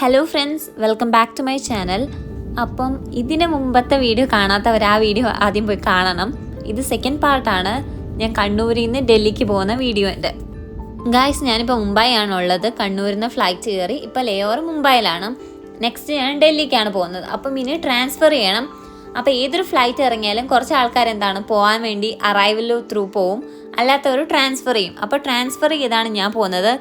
Hello friends welcome back to my channel അപ്പം ഇതിന് മുമ്പത്തെ വീഡിയോ കാണാത്തവർ ആ വീഡിയോ ആദ്യം പോയി കാണണം. ഇത് സെക്കൻഡ് പാർട്ടാണ് ഞാൻ കണ്ണൂരിൽ നിന്ന് ഡൽഹിക്ക് പോകുന്ന വീഡിയോ എന്റെ ഗായ്സ് ഞാനിപ്പോൾ മുംബൈ ആണുള്ളത് കണ്ണൂരിൽ നിന്ന് ഫ്ലൈറ്റ് കയറി ഇപ്പോൾ ലേ ഓവർ മുംബൈയിലാണ്. നെക്സ്റ്റ് ഞാൻ ഡൽഹിക്കാണ് പോകുന്നത്. അപ്പം ഇനി ട്രാൻസ്ഫർ ചെയ്യണം. അപ്പോൾ ഏതൊരു ഫ്ലൈറ്റ് ഇറങ്ങിയാലും കുറച്ച് ആൾക്കാർ എന്താണ് പോകാൻ വേണ്ടി അറൈവൽ ത്രൂ പോവും. അല്ലാത്തവർ ട്രാൻസ്ഫർ ചെയ്യും. അപ്പോൾ ട്രാൻസ്ഫർ ചെയ്താണ് ഞാൻ പോകുന്നത്.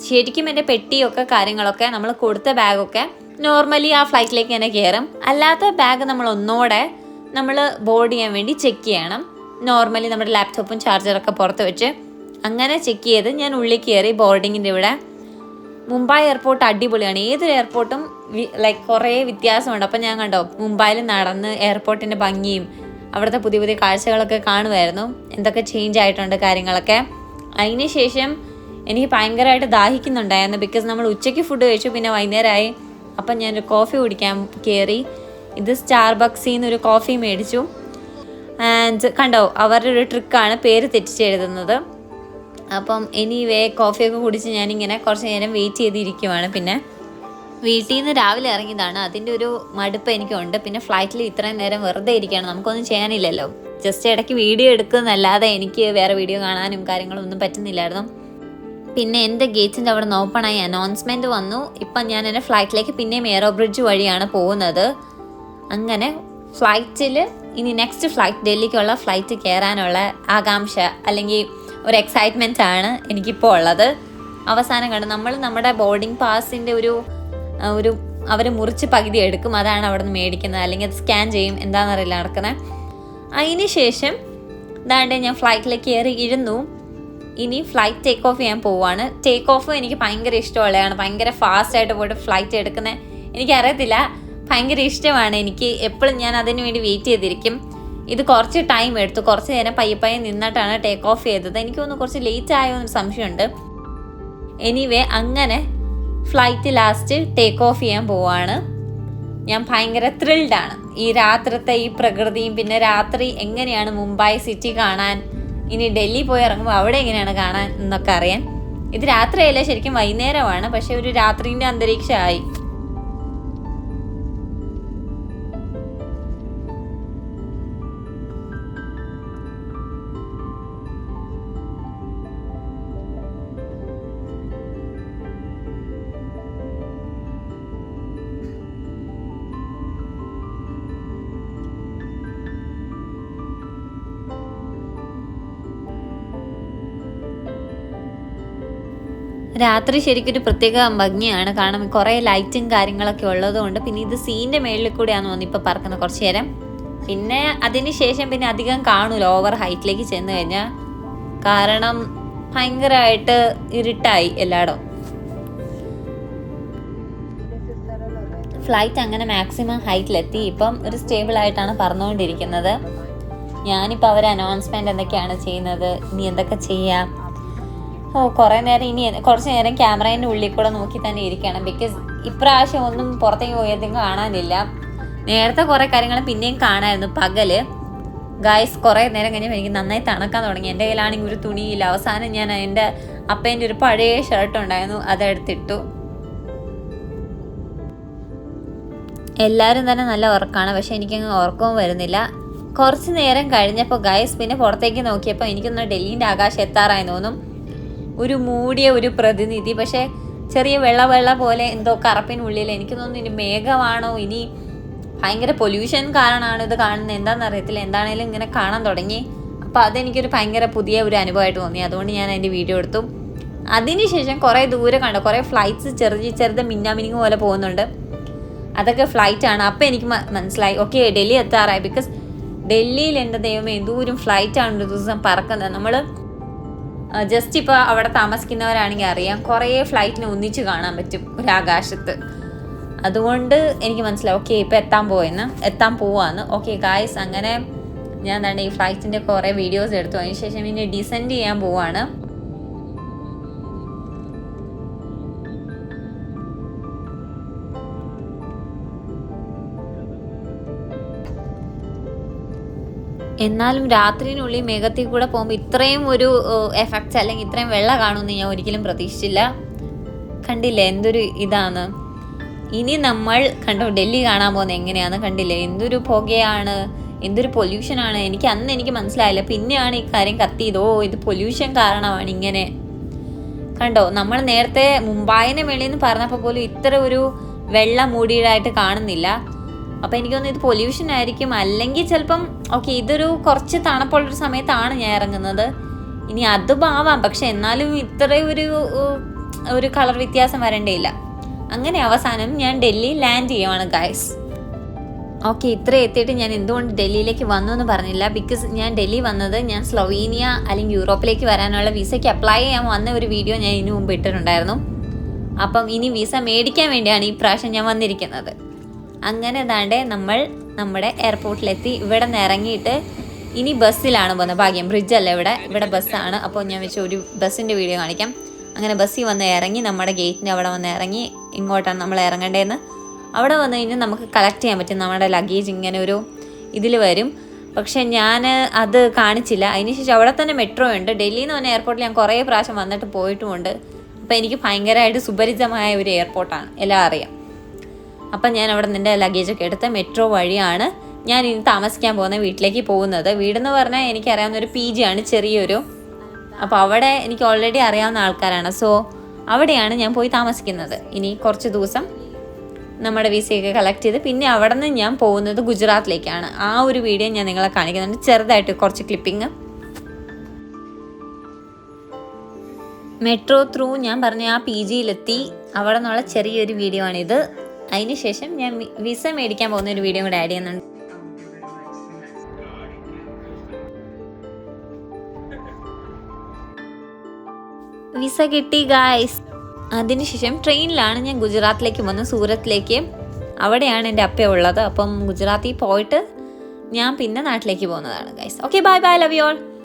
ശരിക്കും എന്റെ പെട്ടിയൊക്കെ കാര്യങ്ങളൊക്കെ നമ്മൾ കൊടുത്ത ബാഗൊക്കെ നോർമലി ആ ഫ്ലൈറ്റിലേക്ക് തന്നെ കയറും. അല്ലാത്ത ബാഗ് നമ്മൾ ഒന്നുകൂടെ നമ്മൾ ബോർഡ് ചെയ്യാൻ വേണ്ടി ചെക്ക് ചെയ്യണം. നോർമലി നമ്മുടെ ലാപ്ടോപ്പും ചാർജറൊക്കെ പുറത്ത് വെച്ച് അങ്ങനെ ചെക്ക് ചെയ്ത് ഞാൻ ഉള്ളിൽ കയറി ബോർഡിങ്ങിന്റെ ഇവിടെ. മുംബൈ എയർപോർട്ട് അടിപൊളിയാണ്. ഏതൊരു എയർപോർട്ടും ലൈക്ക് കുറേ വ്യത്യാസമുണ്ട്. അപ്പം ഞാൻ കണ്ടോ മുംബൈയിൽ നടന്ന് എയർപോർട്ടിന്റെ ഭംഗിയും അവിടുത്തെ പുതിയ പുതിയ കാഴ്ചകളൊക്കെ കാണുമായിരുന്നു. എന്തൊക്കെ ചേഞ്ച് ആയിട്ടുണ്ട് കാര്യങ്ങളൊക്കെ. അതിന് ശേഷം എനിക്ക് ഭയങ്കരമായിട്ട് ദാഹിക്കുന്നുണ്ടായിരുന്നു. ബിക്കോസ് നമ്മൾ ഉച്ചയ്ക്ക് ഫുഡ് കഴിച്ചു പിന്നെ വൈകുന്നേരമായി. അപ്പം ഞാനൊരു കോഫി കുടിക്കാൻ കയറി ഇത് സ്റ്റാർ ബക്സിൽ നിന്ന് ഒരു കോഫി മേടിച്ചു. ആൻഡ് കണ്ടോ അവരുടെ ഒരു ട്രിക്കാണ് പേര് തെറ്റിച്ച് എഴുതുന്നത്. അപ്പം എനിവേ കോഫിയൊക്കെ കുടിച്ച് ഞാനിങ്ങനെ കുറച്ച് നേരം വെയിറ്റ് ചെയ്തിരിക്കുവാണ്. പിന്നെ വീട്ടിൽ നിന്ന് രാവിലെ ഇറങ്ങിയതാണ്. അതിന്റെ ഒരു മടുപ്പ് എനിക്കുണ്ട്. പിന്നെ ഫ്ലൈറ്റിൽ ഇത്രയും നേരം വെറുതെ ഇരിക്കുകയാണ് നമുക്കൊന്നും ചെയ്യാനില്ലല്ലോ. ജസ്റ്റ് ഇടയ്ക്ക് വീഡിയോ എടുക്കുന്നല്ലാതെ എനിക്ക് വേറെ വീഡിയോ കാണാനും കാര്യങ്ങളൊന്നും പറ്റുന്നില്ലായിരുന്നു. പിന്നെ എന്റെ ഗേറ്റിന്റെ അവിടെ നിന്ന് ഓപ്പണായി അനൗൺസ്മെന്റ് വന്നു. ഇപ്പം ഞാൻ എന്റെ ഫ്ലൈറ്റിലേക്ക് പിന്നെയും എയറോ ബ്രിഡ്ജ് വഴിയാണ് പോകുന്നത്. അങ്ങനെ ഫ്ലൈറ്റിൽ ഇനി നെക്സ്റ്റ് ഫ്ലൈറ്റ് ഡൽഹിക്കുള്ള ഫ്ലൈറ്റ് കയറാനുള്ള ആകാംക്ഷ അല്ലെങ്കിൽ ഒരു എക്സൈറ്റ്മെന്റ് ആണ് എനിക്കിപ്പോൾ ഉള്ളത്. അവസാനം കണ്ട്. നമ്മൾ നമ്മുടെ ബോർഡിംഗ് പാസിന്റെ ഒരു ഒരു അവർ മുറിച്ച് പകുതി എടുക്കും. അതാണ് അവിടെ നിന്ന് മേടിക്കുന്നത്. അല്ലെങ്കിൽ അത് സ്കാൻ ചെയ്യും. എന്താണെന്നറിയില്ല നടക്കുന്നത്. അതിന് ശേഷം ഇതാണ്ട് ഞാൻ ഫ്ലൈറ്റിലേക്ക് കയറി ഇരുന്നു. ഇനി ഫ്ലൈറ്റ് ടേക്ക് ഓഫ് ചെയ്യാൻ പോവുകയാണ് ടേക്ക് ഓഫ് എനിക്ക് ഭയങ്കര ഇഷ്ടമുള്ളതാണ്. ഭയങ്കര ഫാസ്റ്റ് ആയിട്ട് പോയിട്ട് ഫ്ലൈറ്റ് എടുക്കുന്നത് എനിക്കറിയത്തില്ല. ഭയങ്കര ഇഷ്ടമാണ് എനിക്ക്. എപ്പോഴും ഞാൻ അതിന് വേണ്ടി വെയിറ്റ് ചെയ്തിരിക്കും. ഇത് കുറച്ച് ടൈം എടുത്തു. കുറച്ച് നേരം പയ്യെ പയ്യെ നിന്നിട്ടാണ് ടേക്ക് ഓഫ് ചെയ്തത്. എനിക്ക് തോന്നുന്നു കുറച്ച് ലേറ്റ് ആയോ എന്നൊരു സംശയമുണ്ട്. എനിവേ അങ്ങനെ ഫ്ലൈറ്റ് ലാസ്റ്റ് ടേക്ക് ഓഫ് ചെയ്യാൻ പോവാണ്. ഞാൻ ഭയങ്കര ത്രിൽഡാണ് ഈ രാത്രിത്തെ ഈ പ്രകൃതിയും പിന്നെ രാത്രി എങ്ങനെയാണ് മുംബൈ സിറ്റി കാണാൻ ഇനി ഡൽഹി പോയി ഇറങ്ങുമ്പോൾ അവിടെ എങ്ങനെയാണ് കാണാൻ എന്നൊക്കെ അറിയാൻ. ഇത് രാത്രിയല്ല ശരിക്കും വൈകുന്നേരമാണ്. പക്ഷെ ഒരു രാത്രിന്റെ അന്തരീക്ഷമായി. രാത്രി ശരിക്കും ഒരു പ്രത്യേക ഭംഗിയാണ്. കാരണം കുറേ ലൈറ്റും കാര്യങ്ങളൊക്കെ ഉള്ളതുകൊണ്ട് പിന്നെ ഇത് സീന്റെ മേളിൽ കൂടെയാണ് തോന്നുന്നു ഇപ്പോൾ പറക്കുന്നത് കുറച്ച് നേരം പിന്നെ അതിന് ശേഷം പിന്നെ അധികം കാണൂല. ഓവർ ഹൈറ്റിലേക്ക് ചെന്ന് കഴിഞ്ഞാൽ കാരണം ഭയങ്കരമായിട്ട് ഇരുട്ടായി എല്ലായിടും ഫ്ലൈറ്റ് അങ്ങനെ മാക്സിമം ഹൈറ്റിലെത്തി ഇപ്പം ഒരു സ്റ്റേബിൾ ആയിട്ടാണ് പറഞ്ഞുകൊണ്ടിരിക്കുന്നത്. ഞാനിപ്പോൾ അവർ അനൗൺസ്മെന്റ് എന്തൊക്കെയാണ് ചെയ്യുന്നത്? ഇനി എന്തൊക്കെ ചെയ്യാം? കുറേ നേരം ഇനി കുറച്ച് നേരം ക്യാമറേന്റെ ഉള്ളിൽ കൂടെ നോക്കി തന്നെ ഇരിക്കണം. ബിക്കോസ് ഇപ്രാവശ്യം ഒന്നും പുറത്തേക്ക് പോയതെങ്കിലും കാണാനില്ല. നേരത്തെ കുറേ കാര്യങ്ങൾ പിന്നെയും കാണാമായിരുന്നു പകൽ. ഗായ്സ് കുറേ നേരം കഴിഞ്ഞപ്പോൾ എനിക്ക് നന്നായി തണുക്കാൻ തുടങ്ങി. എന്റെ കയ്യിലാണെങ്കിൽ ഒരു തുണിയില്ല. അവസാനം ഞാൻ എന്റെ അപ്പേന്റെ ഒരു പഴയ ഷർട്ട് ഉണ്ടായിരുന്നു അതെടുത്തിട്ടു. എല്ലാവരും തന്നെ നല്ല ഉറക്കമാണ് പക്ഷെ എനിക്കങ്ങ് ഉറക്കവും വരുന്നില്ല. കുറച്ച് നേരം കഴിഞ്ഞപ്പോൾ ഗൈസ് പിന്നെ പുറത്തേക്ക് നോക്കിയപ്പോൾ എനിക്കൊന്ന് ഡൽഹിന്റെ ആകാശം എത്താറായി തോന്നും. ഒരു മൂടിയ ഒരു പ്രതിനിധി. പക്ഷേ ചെറിയ വെള്ള വെള്ള പോലെ എന്തോ കറപ്പിനുള്ളിൽ എനിക്ക് തോന്നുന്നു ഇനി മേഘമാണോ? ഇനി ഭയങ്കര പൊല്യൂഷൻ കാരണമാണ് ഇത് കാണുന്നത്. എന്താണെന്ന് അറിയത്തില്ല. എന്താണേലും ഇങ്ങനെ കാണാൻ തുടങ്ങി. അപ്പോൾ അതെനിക്കൊരു ഭയങ്കര പുതിയ ഒരു അനുഭവമായിട്ട് തോന്നി. അതുകൊണ്ട് ഞാൻ അതിന്റെ വീഡിയോ എടുത്തു. അതിനുശേഷം കുറേ ദൂരെ കണ്ടു. കുറേ ഫ്ലൈറ്റ്സ് ചെറുത് ചെറുത് മിന്നാമിനിങ് പോലെ പോകുന്നുണ്ട്. അതൊക്കെ ഫ്ലൈറ്റ് ആണ്. അപ്പോൾ എനിക്ക് മനസ്സിലായി. ഓക്കെ ഡൽഹി എത്താറായി. ബിക്കോസ് ഡൽഹിയിൽ എന്റെ ദൈവം എന്തോരം ഫ്ലൈറ്റാണ് ഒരു ദിവസം പറക്കുന്നത്. നമ്മൾ ജസ്റ്റ് ഇപ്പോൾ അവിടെ താമസിക്കുന്നവരാണെങ്കിൽ അറിയാം കുറേ ഫ്ലൈറ്റിനെ ഒന്നിച്ച് കാണാൻ പറ്റും ഒരു ആകാശത്ത് അതുകൊണ്ട് എനിക്ക് മനസ്സിലായി ഓക്കെ ഇപ്പോൾ എത്താൻ പോയെന്ന് എത്താൻ പോവാന്ന്. ഓക്കെ ഗായ്സ് അങ്ങനെ ഞാൻ എന്താണ് ഈ ഫ്ലൈറ്റിന്റെ കുറേ വീഡിയോസ് എടുത്തു. അതിന് ശേഷം പിന്നെ ഡിസെൻഡ് ചെയ്യാൻ പോവാണ്. എന്നാലും രാത്രിയിനുള്ളിൽ മേഘത്തിൽ കൂടെ പോകുമ്പോൾ ഇത്രയും ഒരു എഫക്ട്സ് അല്ലെങ്കിൽ ഇത്രയും വെള്ളം കാണുമെന്ന് ഞാൻ ഒരിക്കലും പ്രതീക്ഷിച്ചില്ല. കണ്ടില്ലേ? എന്തൊരു ഇതാണ്? ഇനി നമ്മൾ കണ്ടോ ഡൽഹി കാണാൻ പോകുന്നത് എങ്ങനെയാണ്? കണ്ടില്ലേ? എന്തൊരു പുകയാണ്? എന്തൊരു പൊല്യൂഷനാണ് എനിക്ക് അന്ന് എനിക്ക് മനസ്സിലായില്ല. പിന്നെയാണ് ഈ കാര്യം കത്തിയത് ഓ ഇത് പൊല്യൂഷൻ കാരണമാണ് ഇങ്ങനെ. കണ്ടോ? നമ്മൾ നേരത്തെ മുംബൈനെ വെളിയിൽ നിന്ന് പറഞ്ഞപ്പോൾ പോലും ഇത്ര ഒരു വെള്ളം മൂടിയതായിട്ട് കാണുന്നില്ല. അപ്പോൾ എനിക്ക് തോന്നുന്നു ഇത് പൊല്യൂഷൻ ആയിരിക്കും. അല്ലെങ്കിൽ ചിലപ്പം ഓക്കെ ഇതൊരു കുറച്ച് തണുപ്പുള്ളൊരു സമയത്താണ് ഞാൻ ഇറങ്ങുന്നത്. ഇനി അതും ആവാം. പക്ഷെ എന്നാലും ഇത്രയും ഒരു ഒരു കളർ വ്യത്യാസം വരണ്ടേയില്ല. അങ്ങനെ അവസാനം ഞാൻ ഡൽഹി ലാൻഡ് ചെയ്യുവാണ് ഗൈസ് ഓക്കെ ഇത്ര എത്തിയിട്ട് ഞാൻ എന്തുകൊണ്ട് ഡൽഹിയിലേക്ക് വന്നു എന്ന് പറഞ്ഞില്ല. ബിക്കോസ് ഞാൻ ഡൽഹി വന്നത് ഞാൻ സ്ലൊവീനിയ അല്ലെങ്കിൽ യൂറോപ്പിലേക്ക് വരാനുള്ള വിസയ്ക്ക് അപ്ലൈ ചെയ്യാൻ വന്ന ഒരു വീഡിയോ ഞാൻ ഇതിനു മുമ്പ് ഇട്ടിട്ടുണ്ടായിരുന്നു. അപ്പം ഇനി വിസ മേടിക്കാൻ വേണ്ടിയാണ് ഈ പ്രാവശ്യം ഞാൻ വന്നിരിക്കുന്നത്. അങ്ങനെ ഏതാണ്ട് നമ്മൾ നമ്മുടെ എയർപോർട്ടിലെത്തി ഇവിടെ നിന്ന് ഇറങ്ങിയിട്ട് ഇനി ബസ്സിലാണ് പോകുന്നത്. ഭാഗ്യം ബ്രിഡ്ജല്ല ഇവിടെ. ഇവിടെ ബസ്സാണ്. അപ്പോൾ ഞാൻ വെച്ച ഒരു ബസ്സിന്റെ വീഡിയോ കാണിക്കാം. അങ്ങനെ ബസ്സിൽ വന്ന് ഇറങ്ങി നമ്മുടെ ഗേറ്റിന്റെ അവിടെ വന്ന് ഇറങ്ങി ഇങ്ങോട്ടാണ് നമ്മൾ ഇറങ്ങേണ്ടതെന്ന്. അവിടെ വന്നു കഴിഞ്ഞാൽ നമുക്ക് കളക്ട് ചെയ്യാൻ പറ്റും. നമ്മുടെ ലഗേജ് ഇങ്ങനെ ഒരു ഇതിൽ വരും. പക്ഷെ ഞാൻ അത് കാണിച്ചില്ല. അതിനുശേഷം അവിടെ തന്നെ മെട്രോ ഉണ്ട്. ഡൽഹിയിൽ നിന്ന് വന്ന എയർപോർട്ടിൽ ഞാൻ കുറേ പ്രാവശ്യം വന്നിട്ട് പോയിട്ടുമുണ്ട്. അപ്പോൾ എനിക്ക് ഭയങ്കരമായിട്ട് സുപരിചിതമായ ഒരു എയർപോർട്ടാണ് എല്ലാം അറിയാം. അപ്പം ഞാൻ അവിടെ നിന്റെ ലഗേജൊക്കെ എടുത്ത് മെട്രോ വഴിയാണ് ഞാൻ ഇനി താമസിക്കാൻ പോകുന്ന വീട്ടിലേക്ക് പോകുന്നത്. വീടെന്ന് പറഞ്ഞാൽ എനിക്കറിയാവുന്ന ഒരു പി ജി ആണ് ചെറിയൊരു. അപ്പോൾ അവിടെ എനിക്ക് ഓൾറെഡി അറിയാവുന്ന ആൾക്കാരാണ്. സോ അവിടെയാണ് ഞാൻ പോയി താമസിക്കുന്നത്. ഇനി കുറച്ച് ദിവസം നമ്മുടെ വിസയൊക്കെ കളക്ട് ചെയ്ത് പിന്നെ അവിടെ നിന്ന് ഞാൻ പോകുന്നത് ഗുജറാത്തിലേക്കാണ്. ആ ഒരു വീഡിയോ ഞാൻ നിങ്ങളെ കാണിക്കുന്നുണ്ട്. ചെറുതായിട്ട് കുറച്ച് ക്ലിപ്പിങ് മെട്രോ ത്രൂ ഞാൻ പറഞ്ഞ ആ പി ജിയിലെത്തി അവിടെ നിന്നുള്ള ചെറിയൊരു വീഡിയോ ആണിത്. അതിന് ശേഷം ഞാൻ വിസ മേടിക്കാൻ പോകുന്ന ഒരു വീഡിയോ കൂടെ ആഡ് ചെയ്യുന്നുണ്ട്. വിസ കിട്ടി ഗായ്സ് അതിനുശേഷം ട്രെയിനിലാണ് ഞാൻ ഗുജറാത്തിലേക്ക് വന്ന് സൂറത്തിലേക്ക്. അവിടെയാണ് എന്റെ അപ്പ ഉള്ളത്. അപ്പം ഗുജറാത്തിൽ പോയിട്ട് ഞാൻ പിന്നെ നാട്ടിലേക്ക് പോകുന്നതാണ് guys okay bye bye love you all